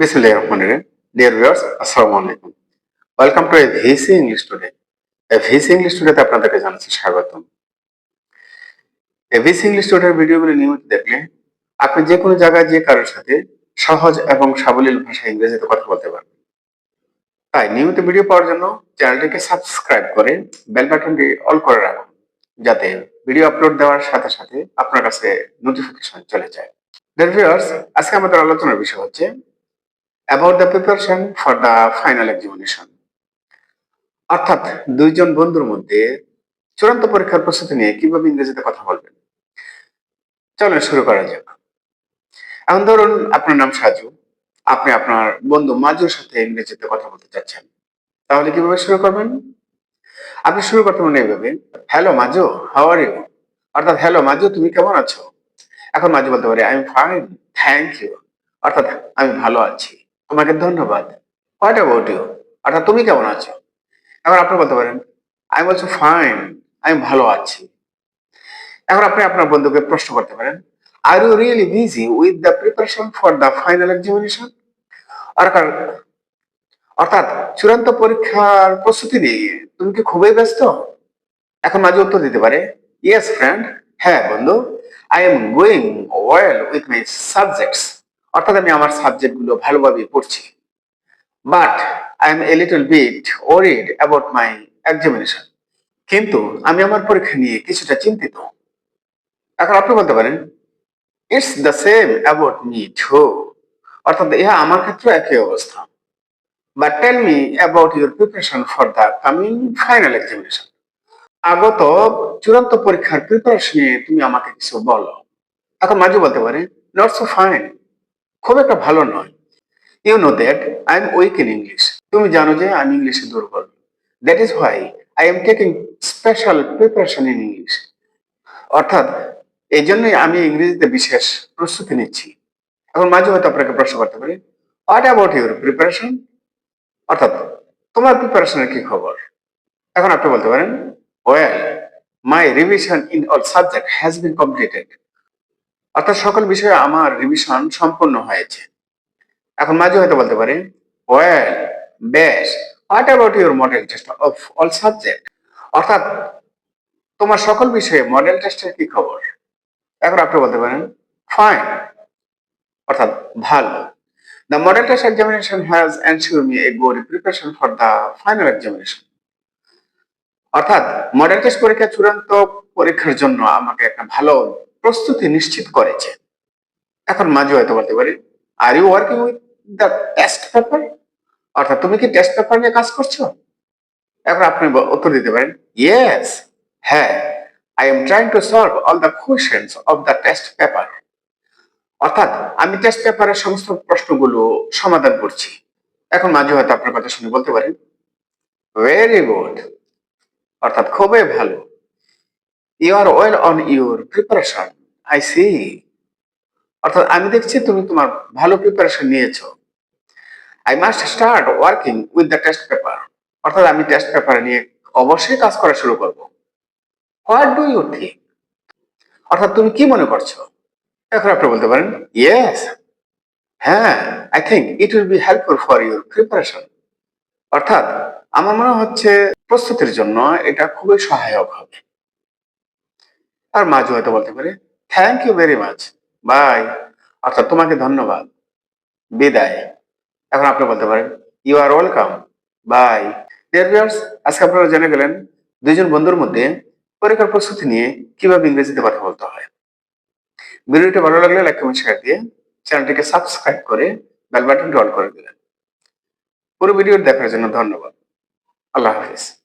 তে আপনাদেরকে জানাচ্ছি স্বাগতম। নিয়মিত দেখলে আপনি যে কোনো জায়গায় যে কারোর সাথে সহজ এবং সাবলীল ভাষায় ইংরেজিতে কথা বলতে পারবেন। তাই নিয়মিত ভিডিও পাওয়ার জন্য চ্যানেলটিকে সাবস্ক্রাইব করে বেল বাটনটি অল করে রাখুন যাতে ভিডিও আপলোড দেওয়ার সাথে সাথে আপনার কাছে নোটিফিকেশন চলে যায়। Viewers, আজকে আমাদের আলোচনার বিষয় হচ্ছে about the preparation for the final examination অর্থাৎ দুইজন বন্ধুর মধ্যে চূড়ান্ত পরীক্ষার প্রস্তুতি নিয়ে কীভাবে ইংরেজিতে কথা বলবেন? চলেন শুরু করা যাক। এখন ধরুন আপনার নাম সাজু। আপনি আপনার বন্ধু মাজুর সাথে ইংরেজিতে কথা বলতে চাচ্ছেন। তাহলে কীভাবে শুরু করবেন? আপনি শুরু করতে মনে এইভাবে hello Maju how are you অর্থাৎ হ্যালো মাজু, তুমি কেমন আছো? এখন মাজু বলতে পারে I am fine thank you অর্থাৎ, আমি ভালো আছি। তোমাকে ধন্যবাদ। হোয়াট অ্যাবাউট ইউ অর্থাৎ তুমি কেমন আছো? এখন আপনি বলতে পারেন এম অলসো ফাইন আমি ভালো আছি। এখন আপনি আপনার বন্ধুকে প্রশ্ন করতে পারেন are you really busy with the preparation for the final examination অর্থাৎ চূড়ান্ত পরীক্ষার প্রস্তুতি নিয়ে তুমি কি খুবই ব্যস্ত? এখন মাঝে উত্তর দিতে পারে ইয়েস ফ্রেন্ড হ্যাঁ বন্ধু I am going well with my subjects অর্থাৎ আমি আমার সাবজেক্টগুলো ভালোভাবে পড়ছি। But I am a little bit worried about my examination কিন্তু আমি আমার পরীক্ষা নিয়ে কিছুটা চিন্তিত। এখন আপনি বলতে পারেন it's the same about me too অর্থাৎ ইহা আমার ক্ষেত্রে একই অবস্থা। But tell me about your preparation for the coming final examination আগত চূড়ান্ত পরীক্ষার প্রিপারেশন নিয়ে তুমি আমাকে কিছু বলো। এখন মাঝে বলতে পারে নট সো ফাইন খুব একটা ভালো নয়। You know that I am weak in English তুমি জানো যে আমি ইংলিশে দুর্বল। That is why I am taking special preparation in English অর্থাৎ এই জন্যই আমি ইংরেজিতে বিশেষ প্রস্তুতি নিচ্ছি। এখন মাঝে হয়তো আপনাকে প্রশ্ন করতে পারি হোয়াট অ্যাবাউট ইউর প্রিপারেশন অর্থাৎ, তোমার প্রিপারেশনের কি খবর? এখন আপনি বলতে পারেন well my revision in all subject has been completed অর্থাৎ সকল বিষয়ে আমার রিভিশন সম্পূর্ণ হয়েছে। এখন মাঝে হয়তো বলতে পারে ওয়েল বেশ what about your model test of all subject অর্থাৎ তোমার সকল বিষয়ে মডেল টেস্টের কি খবর? এখন আপনি বলতে পারেন ফাইন অর্থাৎ ভালো। The model test examination has ensure me a good preparation for the final examination অর্থাৎ মডেল টেস্ট পরীক্ষা চূড়ান্ত পরীক্ষার জন্য আমাকে একটা ভালো প্রস্তুতি নিশ্চিত করেছে। এখন মাঝে হয়তো বলতে পারি are you working with the test paper অর্থাৎ তুমি কি টেস্ট পেপার নিয়ে কাজ করছ? এখন আপনি উত্তর দিতে পারেন ইয়েস হ্যাঁ I am trying to solve all the questions of the test paper অর্থাৎ আমি টেস্ট পেপারের সমস্ত প্রশ্নগুলো সমাধান করছি। এখন মাঝে হয়তো আপনার কথা শুনে বলতে পারেন ভেরি গুড অর্থাৎ খুবই ভালো। You are well on your preparation I see অর্থাৎ আমি দেখছি তুমি তোমার ভালো প্রিপারেশন নিয়েছো। I must start working with the test paper অর্থাৎ আমি টেস্ট পেপার নিয়ে অবশ্যই কাজ করা শুরু করব। হোয়াট ডু ইউ থিঙ্ক অর্থাৎ তুমি কি মনে করছ? এখন আপনি বলতে পারেন ইয়েস হ্যাঁ I think it will be helpful for your preparation অর্থাৎ আমার মনে হচ্ছে প্রস্তুতির জন্য এটা খুবই সহায়ক হবে। আর মাঝে হয়তো বলতে পারে thank you very much bye অর্থাৎ তোমাকে ধন্যবাদ, বিদায়। এখন আপনি বলতে পারেন you are welcome bye dear আজকে আপনারা জেনে গেলেন দুইজন বন্ধুর মধ্যে পরীক্ষার প্রস্তুতি নিয়ে কীভাবে ইংরেজিতে কথা বলতে হয়। ভিডিওটি ভালো লাগলে লাইক, কমেন্ট শেয়ার দিয়ে চ্যানেলটিকে সাবস্ক্রাইব করে বেল বাটনটি অন করে দিলেন। পুরো ভিডিও দেখার জন্য ধন্যবাদ। আল্লাহ হাফিজ।